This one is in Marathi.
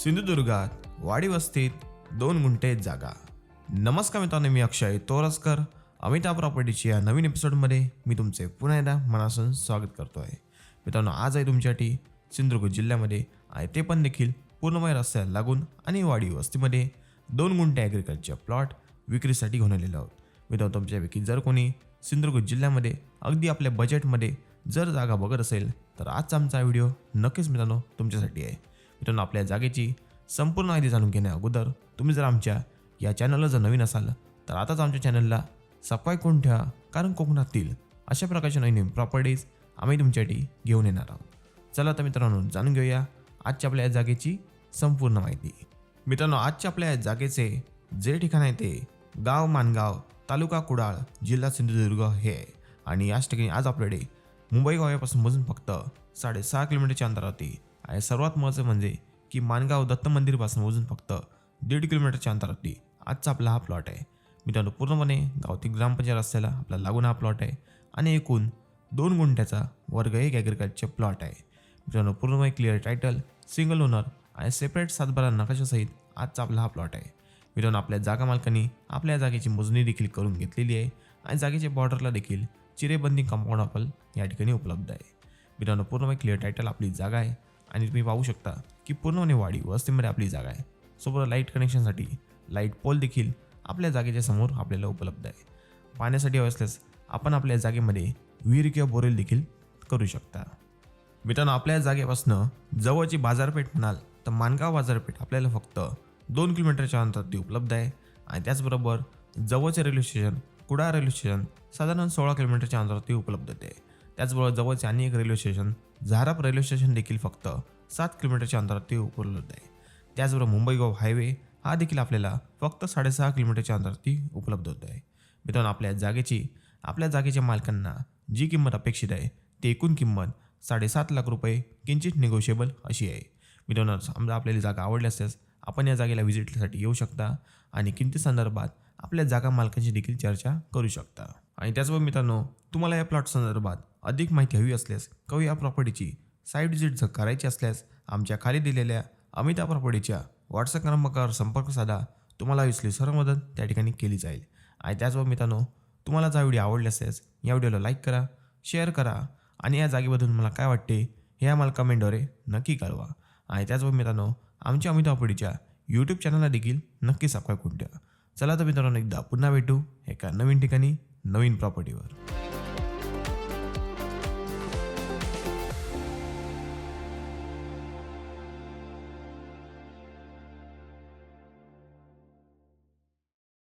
सिंधुदुर्गात वाडी वस्तीत दोन गुंठे जागा. नमस्कार मित्रांनो मी अक्षय तोरसकर. अमिता प्रॉपर्टीची या नवीन एपिसोडमध्ये मी तुमचे पुन्हा एकदा मनासून स्वागत करतो आहे मित्रांनो आज आहे तुमच्यासाठी सिंधुदुर्ग जिल्ह्यामध्ये आहे ते पण देखील पूर्णमय रस्त्याला लागून आणि वाडी वस्तीमध्ये दोन गुंठे ॲग्रिकल्चर प्लॉट विक्रीसाठी घेऊन आलेलो आहोत. मित्रांनो तुमच्यापैकी जर कोणी सिंधुदुर्ग जिल्ह्यामध्ये अगदी आपल्या बजेटमध्ये जर जागा बघत असेल तर आजचा आमचा व्हिडिओ नक्कीच मित्रांनो तुमच्यासाठी आहे. मित्रांनो आपल्या जागेची संपूर्ण माहिती जाणून घेण्या अगोदर तुम्ही जर आमच्या या चॅनलला जर नवीन असाल तर आताच आमच्या चॅनलला सफाई करून ठेवा कारण कोकणातील अशा प्रकारच्या नवीन नवीन प्रॉपर्टीज आम्ही तुमच्यासाठी घेऊन येणार आहोत. चला तर मित्रांनो जाणून घेऊया आजच्या आपल्या या जागेची संपूर्ण माहिती. मित्रांनो आजच्या आपल्या या जागेचे जे ठिकाण आहे ते गाव मानगाव तालुका कुडाळ जिल्हा सिंधुदुर्ग हे आहे. आणि याच ठिकाणी आज आपल्याकडे मुंबई गोव्यापासून मोजून फक्त साडेसहा किलोमीटरच्या अंतरावरती आणि सर्वात महत्त्वाचं म्हणजे की मानगाव दत्त मंदिरपासून मोजून फक्त दीड किलोमीटरच्या अंतरावरती आजचा आपला हा प्लॉट आहे. मित्रांनो पूर्णपणे गावठी ग्रामपंचायत रस्त्याला आपला लागून हा प्लॉट आहे आणि एकूण दोन गुंठ्याचा वर्ग एक ॲग्रिकल्चर प्लॉट आहे. मित्रांनो पूर्णपणे क्लिअर टायटल सिंगल ओनर आणि सेपरेट सातबारा नकाशासहित आजचा आपला हा प्लॉट आहे. मित्रांनो आपल्या जागा मालकांनी आपल्या जागेची मोजणी देखील करून घेतलेली आहे आणि जागेच्या बॉर्डरला देखील चिरेबंदी कंपाऊंड आपल या ठिकाणी उपलब्ध आहे. मित्रांनो पूर्णपणे क्लिअर टायटल आपली जागा आहे. आणि तुम्ही पाहू शकता की पूर्णपणे वाडी वस्तीमध्ये आपली जागा आहे. सोबत लाइट कनेक्शनसाठी लाइट पोल देखील आपल्या जागेच्या समोर आपल्याला उपलब्ध आहे. पाण्यासाठी हवं असल्यास आपण आपल्या जागेमध्ये विहीर किंवा बोरेल देखील करू शकता. मित्रांनो आपल्या जागेपासनं जवळची बाजारपेठ म्हणाल तर मानगाव बाजारपेठ आपल्याला फक्त दोन किलोमीटरच्या अंतरावरती उपलब्ध आहे. आणि त्याचबरोबर जवळचे railway station Kudal railway station साधारण सोळा किलोमीटरच्या अंतरावरती उपलब्ध आहे त्याचबरोबर जवळचे आणि एक railway station Zarap railway station देखील फक्त सात किलोमीटरच्या अंतरावरती उपलब्ध आहे. त्याचबरोबर मुंबई गोवा हायवे हा देखील आपल्याला फक्त साडेसहा किलोमीटरच्या अंतरावरती उपलब्ध होत आहे. मित्रांनो आपल्या जागेची आपल्या जागेच्या मालकांना जी किंमत अपेक्षित आहे ती एकूण किंमत साडेसात लाख रुपये किंचित निगोशिएबल अशी आहे. मित्रांनो समजा आपल्याला जागा आवडली असल्यास आपण या जागेला व्हिजिटसाठी येऊ शकता आणि किमती संदर्भात आपल्या जागा मालकांशी देखील चर्चा करू शकता. आणि त्याचबरोबर मित्रांनो तुम्हाला या प्लॉट संदर्भात अधिक माहिती हवी असल्यास किंवा या प्रॉपर्टीची साईट व्हिजिट जर करायची असल्यास आमच्या खाली दिलेल्या अमिता प्रॉपर्टीच्या व्हॉट्सअप क्रमांकावर संपर्क साधा. तुम्हाला विसली सर्व मदत त्या ठिकाणी केली जाईल. आणि त्याचबरोबर मित्रांनो तुम्हाला जा व्हिडिओ आवडले असल्यास या व्हिडिओला लाईक करा शेअर करा आणि या जागेबद्दल मला काय वाटते हे आम्हाला कमेंटद्वारे नक्की कळवा. आणि त्याचबरोबर मित्रांनो आमच्या अमिता प्रॉपर्टीच्या यूट्यूब चॅनलला देखील नक्की सबस्क्राईब करून ठेवा. चला तर मित्रांनो एकदा पुन्हा भेटू एका नवीन ठिकाणी. नवीन प्रॉपर्टीवर.